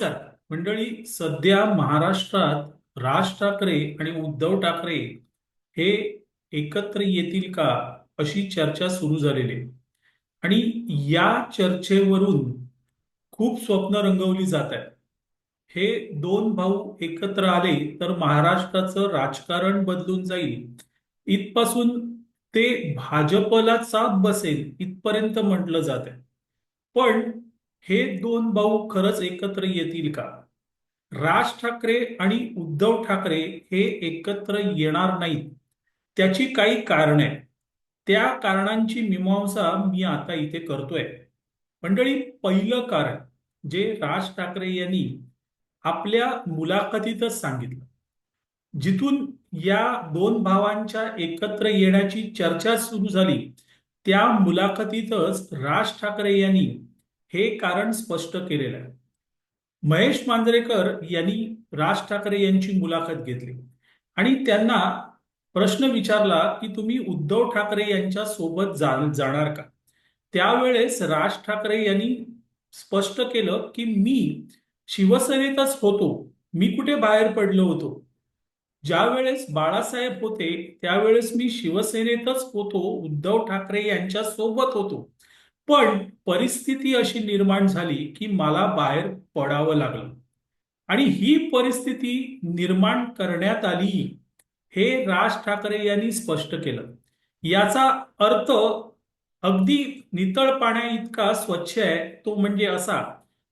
नमस्कार. मंडळी सध्या महाराष्ट्रात राज ठाकरे आणि उद्धव ठाकरे हे एकत्र येतील का अशी चर्चा सुरू झालेली आहे. आणि या चर्चेवरून खूप स्वप्न रंगवली जात आहेत. हे दोन भाऊ एकत्र आले तर महाराष्ट्राचं राजकारण बदलून जाईल. इथपासून ते भाजपला साथ बसेल इथपर्यंत म्हटलं जात आहे. पण हे दोन भाऊ खरंच एकत्र येतील का? राज ठाकरे आणि उद्धव ठाकरे हे एकत्र येणार नाहीत. त्याची काही कारण आहेत. त्या कारणांची मीमांसा मी आता इथे करतोय. मंडळी पहिलं कारण जे राज ठाकरे यांनी आपल्या मुलाखतीतच सांगितलं. जिथून या दोन भावांच्या एकत्र येण्याची चर्चा सुरू झाली त्या मुलाखतीतच राज ठाकरे यांनी हे कारण स्पष्ट केलेलं आहे. महेश मांजरेकर यांनी राज ठाकरे यांची मुलाखत घेतली आणि त्यांना प्रश्न विचारला की तुम्ही उद्धव ठाकरे यांच्या सोबत जाणार का? त्यावेळेस राज ठाकरे यांनी स्पष्ट केलं की मी शिवसेनेतच होतो. मी कुठे बाहेर पडलो होतो? ज्यावेळेस बाळासाहेब होते त्यावेळेस मी शिवसेनेतच होतो उद्धव ठाकरे यांच्या सोबत होतो. पण परिस्थिती अशी निर्माण झाली की मला बाहेर पडावं लागलं. आणि ही परिस्थिती निर्माण करण्यात आली हे राज ठाकरे यांनी स्पष्ट केलं. याचा अर्थ अगदी नितळ पाण्या इतका स्वच्छ आहे तो म्हणजे असा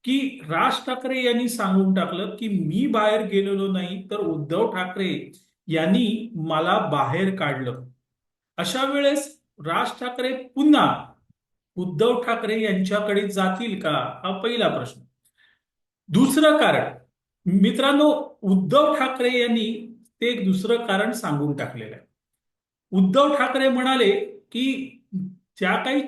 की राज ठाकरे यांनी सांगून टाकलं की मी बाहेर गेलेलो नाही तर उद्धव ठाकरे यांनी मला बाहेर काढलं. अशा वेळेस राज ठाकरे पुन्हा उद्धव ठाकरे यांच्याकडे जातील का? हा पहिला प्रश्न. दुसरं कारण मित्रांनो उद्धव ठाकरे यांनी ते एक दुसरं कारण सांगून टाकलेलं आहे. उद्धव ठाकरे म्हणाले की ज्या काही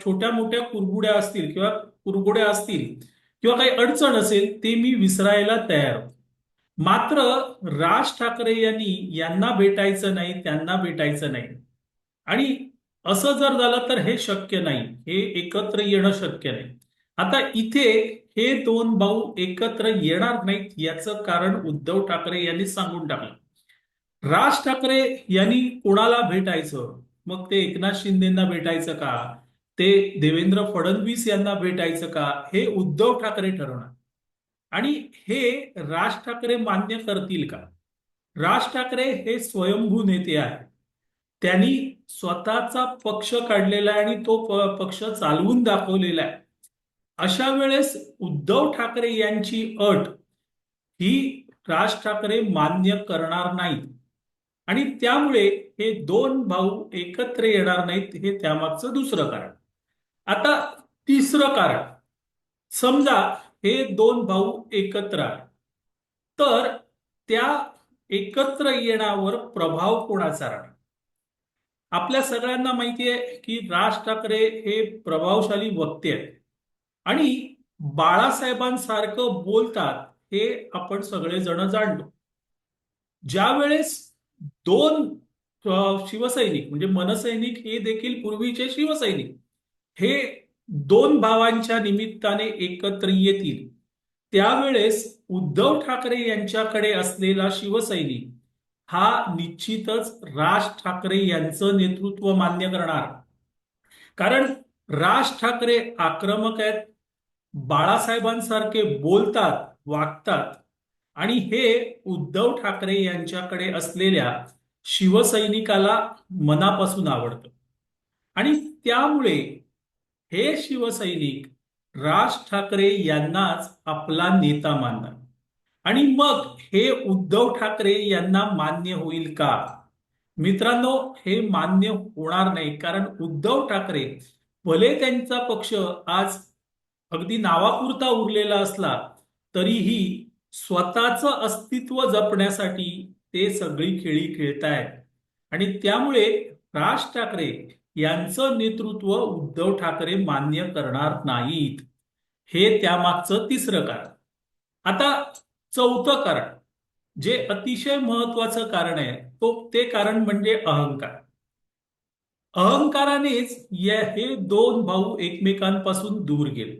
छोट्या मोठ्या कुरगुड्या असतील किंवा कुरगुड्या असतील किंवा काही अडचण असेल ते मी विसरायला तयार मात्र राज ठाकरे यांनी यांना भेटायचं नाही त्यांना भेटायचं नाही. आणि असं जर झालं तर हे शक्य नाही. हे एकत्र येणं शक्य नाही. आता इथे हे दोन भाऊ एकत्र येणार नाहीत याचं कारण उद्धव ठाकरे यांनी सांगून टाकलं. राज ठाकरे यांनी कोणाला भेटायचं? मग ते एकनाथ शिंदेना भेटायचं का? ते देवेंद्र फडणवीस यांना भेटायचं का? हे उद्धव ठाकरे ठरवणार. आणि हे राज ठाकरे मान्य करतील का? राज ठाकरे हे स्वयंभू नेते आहेत. त्यांनी स्वतःचा पक्ष काढलेला आहे आणि तो पक्ष चालवून दाखवलेला आहे. अशा वेळेस उद्धव ठाकरे यांची अट ही राज ठाकरे मान्य करणार नाहीत. आणि त्यामुळे हे दोन भाऊ एकत्र येणार नाहीत हे त्यामागचं दुसरं कारण. आता तिसरं कारण. समजा हे दोन भाऊ एकत्र आहे तर त्या एकत्र येण्यावर प्रभाव कोणाचा राहणार आपल्या सगळ्यांना माहिती आहे की राज ठाकरे हे प्रभावशाली वक्ते आहेत. आणि बाळासाहेबांसारखं बोलतात हे आपण सगळेजण जाणतो. ज्या वेळेस दोन शिवसैनिक म्हणजे मनसैनिक हे देखील पूर्वीचे शिवसैनिक हे दोन भावांच्या निमित्ताने एकत्र येतील त्यावेळेस उद्धव ठाकरे यांच्याकडे असलेला शिवसैनिक हा निश्चितच राज ठाकरे यांचं नेतृत्व मान्य करणार. कारण राज ठाकरे आक्रमक आहेत बाळासाहेबांसारखे बोलतात वागतात आणि हे उद्धव ठाकरे यांच्याकडे असलेल्या शिवसैनिकाला मनापासून आवडतं. आणि त्यामुळे हे शिवसैनिक राज ठाकरे यांनाच आपला नेता मानणार आणि मग हे उद्धव ठाकरे यांना मान्य होईल का? मित्रांनो हे मान्य होणार नाही कारण उद्धव ठाकरे भले त्यांचा पक्ष आज अगदी नावापुरता उरलेला असला तरीही स्वतःचं अस्तित्व जपण्यासाठी ते सगळी खेळी खेळतायत. आणि त्यामुळे राज ठाकरे यांचं नेतृत्व उद्धव ठाकरे मान्य करणार नाहीत. हे त्यामागचं तिसरं कारण. आता चौथं कारण. जे अतिशय महत्वाचं कारण आहे तो ते कारण म्हणजे अहंकार. अहंकारानेच हे दोन भाऊ एकमेकांपासून दूर गेले.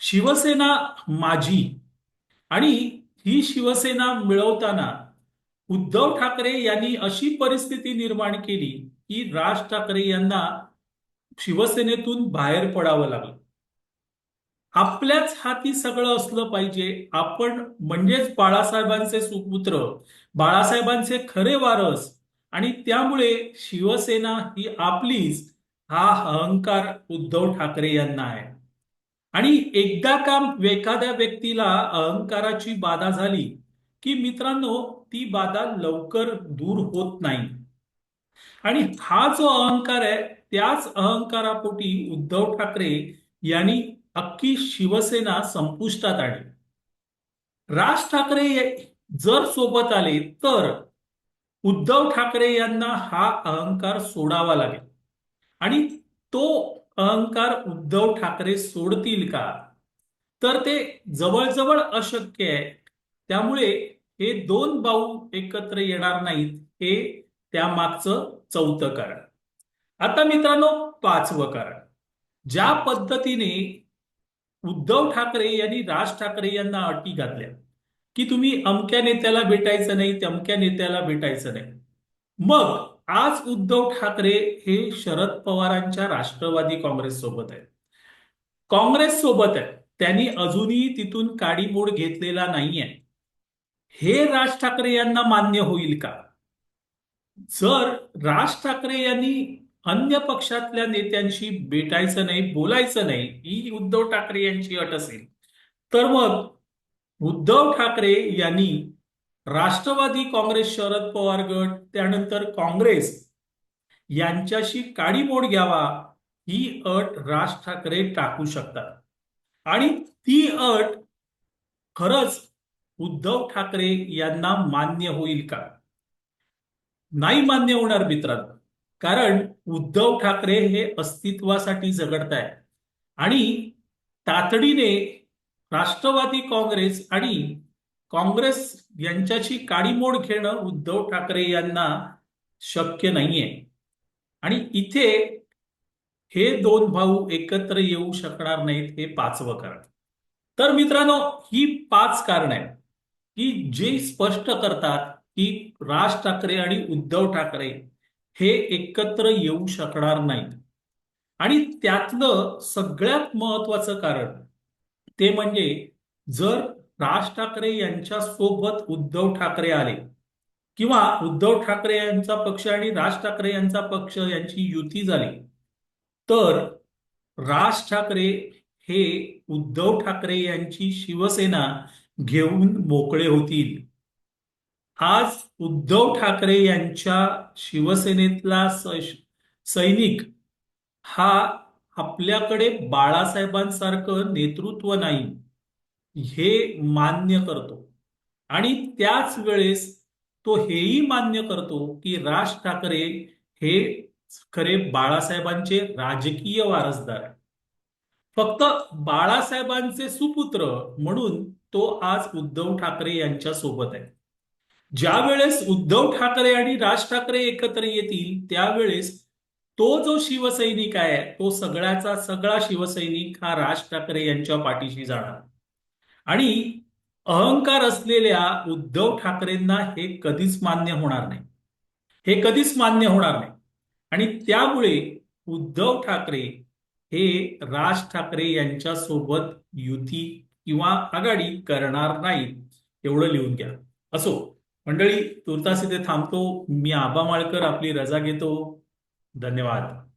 शिवसेना माझी आणि ही शिवसेना मिळवताना उद्धव ठाकरे यांनी अशी परिस्थिती निर्माण केली की राज ठाकरे यांना शिवसेनेतून बाहेर पडावं लागलं. आपल्याच हाती सगळं असलं पाहिजे. आपण म्हणजेच बाळासाहेबांचे सुपुत्र बाळासाहेबांचे खरे वारस आणि त्यामुळे शिवसेना ही आपलीच हा अहंकार उद्धव ठाकरे यांना आहे. आणि एकदा का एखाद्या व्यक्तीला अहंकाराची बाधा झाली की मित्रांनो ती बाधा लवकर दूर होत नाही. आणि हा जो अहंकार आहे त्याच अहंकारापोटी उद्धव ठाकरे यांनी अख्खी शिवसेना संपुष्टात आणली राज ठाकरे जर सोबत आले तर उद्धव ठाकरे यांना हा अहंकार सोडावा लागेल. आणि तो अहंकार उद्धव ठाकरे सोडतील का? तर ते जवळजवळ अशक्य आहे. त्यामुळे हे दोन भाऊ एकत्र येणार नाहीत हे त्यामागचं चौथं कारण. आता मित्रांनो पाचवं कारण. ज्या पद्धतीने उद्धव ठाकरे यांनी राज ठाकरे यांना अटी घातल्या. की तुम्ही अमक्या नेत्याला भेटायचं नाही तमक्या नेत्याला भेटायचं नाही. मग आज उद्धव ठाकरे हे शरद पवारांच्या राष्ट्रवादी काँग्रेस सोबत आहेत. काँग्रेस सोबत आहे त्यांनी अजूनही तिथून काडीमोड घेतलेला नाहीये. हे राज ठाकरे यांना मान्य होईल का? जर राज ठाकरे यांनी अन्य पक्षातल्या नेत्यांशी भेटायचं नाही बोलायचं नाही ही उद्धव ठाकरे यांची अट असेल. तर मग उद्धव ठाकरे यांनी राष्ट्रवादी काँग्रेस शरद पवार गट त्यानंतर काँग्रेस यांच्याशी काडीमोड घ्यावा ही अट राज ठाकरे टाकू शकतात. आणि ती अट खरंच उद्धव ठाकरे यांना मान्य होईल का? नाही मान्य होणार मित्रांनो. कारण उद्धव ठाकरे हे अस्तित्वासाठी झगडत आहे आणि तातडीने राष्ट्रवादी काँग्रेस आणि काँग्रेस यांच्याशी काडीमोड घेणं उद्धव ठाकरे यांना शक्य नाहीये. आणि इथे हे दोन भाऊ एकत्र येऊ शकणार नाहीत हे पाचवं कारण. तर मित्रांनो ही पाच कारण आहेत. की जे स्पष्ट करतात की राज ठाकरे आणि उद्धव ठाकरे हे एकत्र येऊ शकणार नाहीत आणि त्यातलं सगळ्यात महत्वाचं कारण ते म्हणजे जर राज ठाकरे यांच्या सोबत उद्धव ठाकरे आले किंवा उद्धव ठाकरे यांचा पक्ष आणि राज ठाकरे यांचा पक्ष यांची युती झाली तर राज ठाकरे हे उद्धव ठाकरे यांची शिवसेना घेऊन मोकळे होतील. आज उद्धव ठाकरे यांच्या शिवसेनेतला सैनिक हा आपल्याकडे बाळासाहेबांसारखं नेतृत्व नाही हे मान्य करतो. आणि त्याच वेळेस तो हेही मान्य करतो की राज ठाकरे हे खरे बाळासाहेबांचे राजकीय वारसदार. आहे फक्त बाळासाहेबांचे सुपुत्र म्हणून तो आज उद्धव ठाकरे यांच्या सोबत आहे. ज्या वेळेस उद्धव ठाकरे आणि राज ठाकरे एकत्र येतील त्यावेळेस तो जो शिवसैनिक आहे तो सगळ्याचा सगळा शिवसैनिक हा राज ठाकरे यांच्या पाठीशी जाणार. आणि अहंकार असलेल्या उद्धव ठाकरेंना हे कधीच मान्य होणार नाही. हे कधीच मान्य होणार नाही. आणि त्यामुळे उद्धव ठाकरे हे राज ठाकरे यांच्या सोबत युती किंवा आघाडी करणार नाहीत एवढं लिहून घ्या. असो. मंडळी तुर्तास इथे थांबतो. मी आबा माळकर आपली रजा घेतो. धन्यवाद.